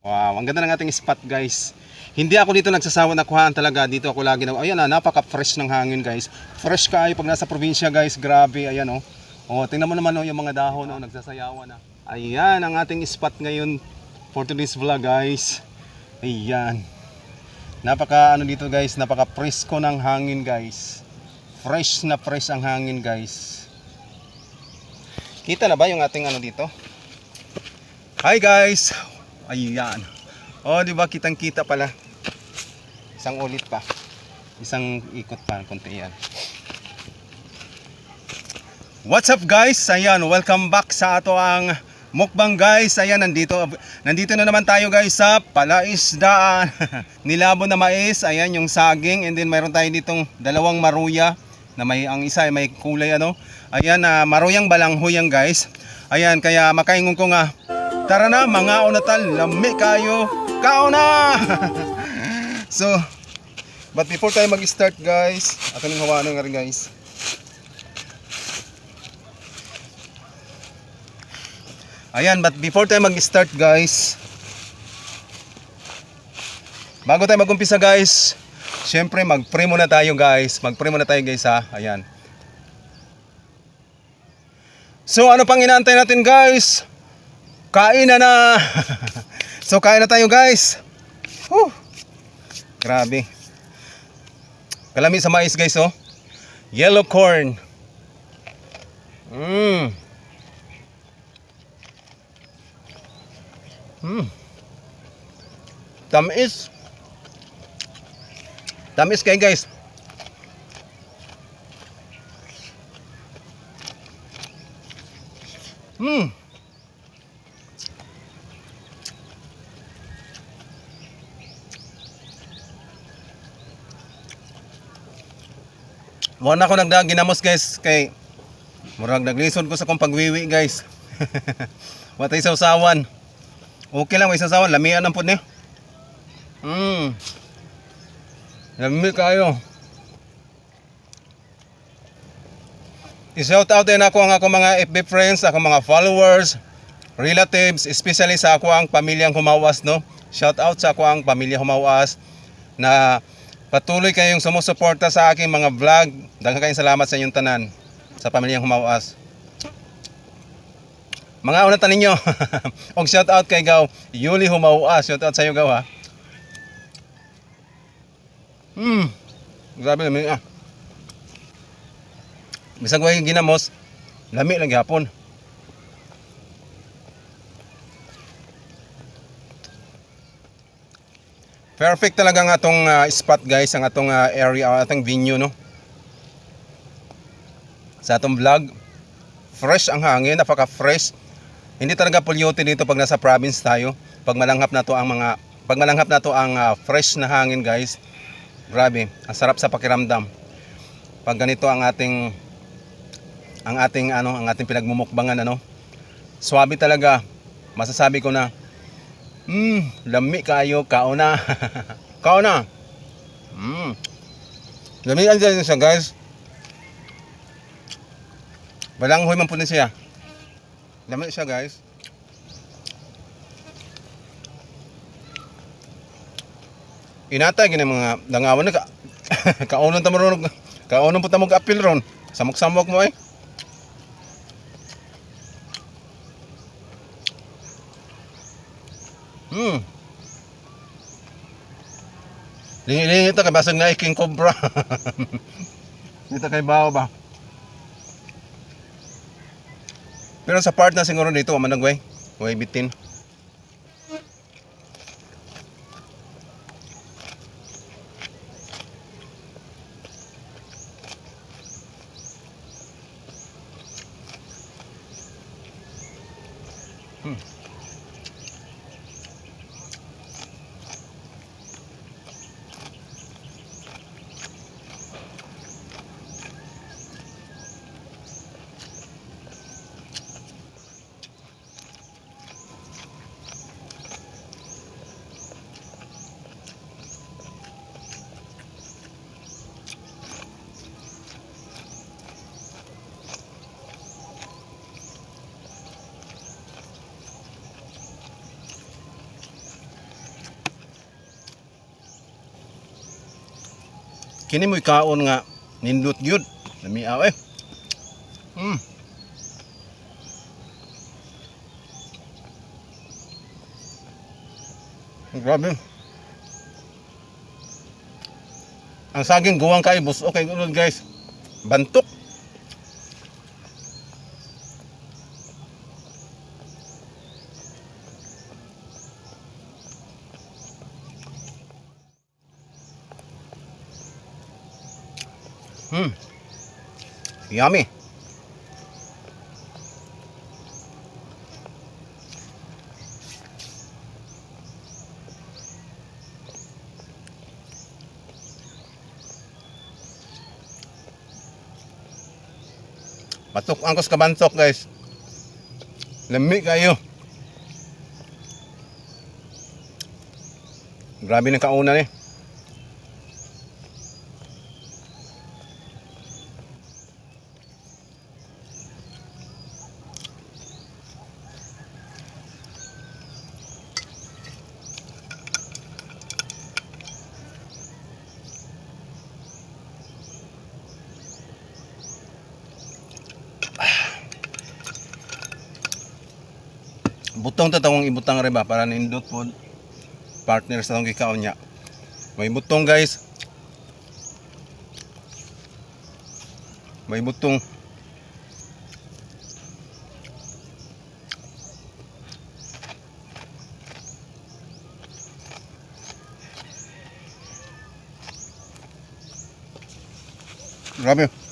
Wow, ang ganda ng ating spot guys. Hindi ako dito nagsasawa na kuhaan talaga. Dito ako lagi na, ayan na, napaka-fresh ng hangin guys. Fresh kayo pag nasa probinsya guys, grabe, ayan oh. Oh, tingnan mo naman oh, yung mga dahon oh, nagsasayawan na. Ayan ang ating spot ngayon for today's vlog guys. Ayan. Napaka ano dito guys, napaka presko ng hangin guys. Fresh na fresh ang hangin guys. Kita na ba yung ating ano dito? Hi guys. Ayan. Oh, di ba kitang-kita pala. Isang ulit pa. Isang ikot pa konti yan. What's up guys? Ayan, welcome back sa ato ang mukbang guys. Ayan, nandito nandito na naman tayo guys sa Palaisdaan. Nilabo na mais, ayan yung saging and then mayroon tayo ditong dalawang maruya na may ang isa ay may kulay ano. Ayan, uh, maruyang balanghoyang guys. Ayan, kaya makaingon ko nga Tara na mga onatal, lami kayo. Kao na! so, but before tayo mag-start guys, ako nang hawa nga rin guys. Ayan, but before tayo mag-start guys, bago tayo mag-umpisa guys, syempre mag-pray muna tayo guys. Mag-pray muna tayo guys ha. Ayan. So ano pang inaantay natin guys? Kain na na. so kain na tayo guys. Whew. Grabe. Kalami sa mais guys oh. Yellow corn. Mmm. Hmm. Tamis. Tamis kay guys. Hmm. Mo na ako nagdaag ginamos guys kay murag naglisod ko sa kong pagwiwi guys. Watay sa usawan. Okay lang may sasawan, lamian ang pud ni. Mm. Lami kayo. I-shout out din ako ang ako mga FB friends, ako mga followers, relatives, especially sa ako ang pamilyang humawas no. Shout out sa ako ang pamilya humawas na patuloy kayong sumusuporta sa aking mga vlog. Daghang kayong salamat sa inyong tanan sa pamilyang humawas. Mga una tanin nyo. og shout out kay Gaw Yuli Humawas. Shout out sa iyo Gaw ha. Hmm. Grabe lami ah. Bisag way ginamos, lami lang gihapon. Perfect talaga ang atong ah, spot guys, ang atong ah, area, ang venue no. Sa atong vlog, fresh ang hangin, napaka-fresh. Hindi talaga polluted dito pag nasa province tayo. Pag malanghap na to ang mga pag malanghap na to ang ah, fresh na hangin guys. Grabe, ang sarap sa pakiramdam. Pag ganito ang ating ang ating ano, ang ating pinagmumukbangan ano. Swabe talaga. Masasabi ko na Hmm, lami kayo, kauna. kauna. Hmm. Lami ang dyan siya, guys. Balanghoy man po na siya. Lami siya, guys. Inatay gini mga dangawan na ka. Kaunon ta marunong. Kaunon po ta mo apil ron. Samok-samok mo eh. Hmm. Lingi-lingi ito kay basag na iking cobra. dito kay bao ba? Pero sa part na siguro dito, managway. Huwag bitin. Hmm. Kini mo'y kaon nga nindot gyud. Namiaw eh. Mm. Grabe. Ang saging guwang kay. Okay, good guys. Bantok. Hmm. Yummy. Batok angkos kabantok guys. Lami kayo. Grabe na kauna ni. Butong tatawang ibutang rin para nindot po partner sa tong gikaon niya. May butong guys. May butong. Grabe.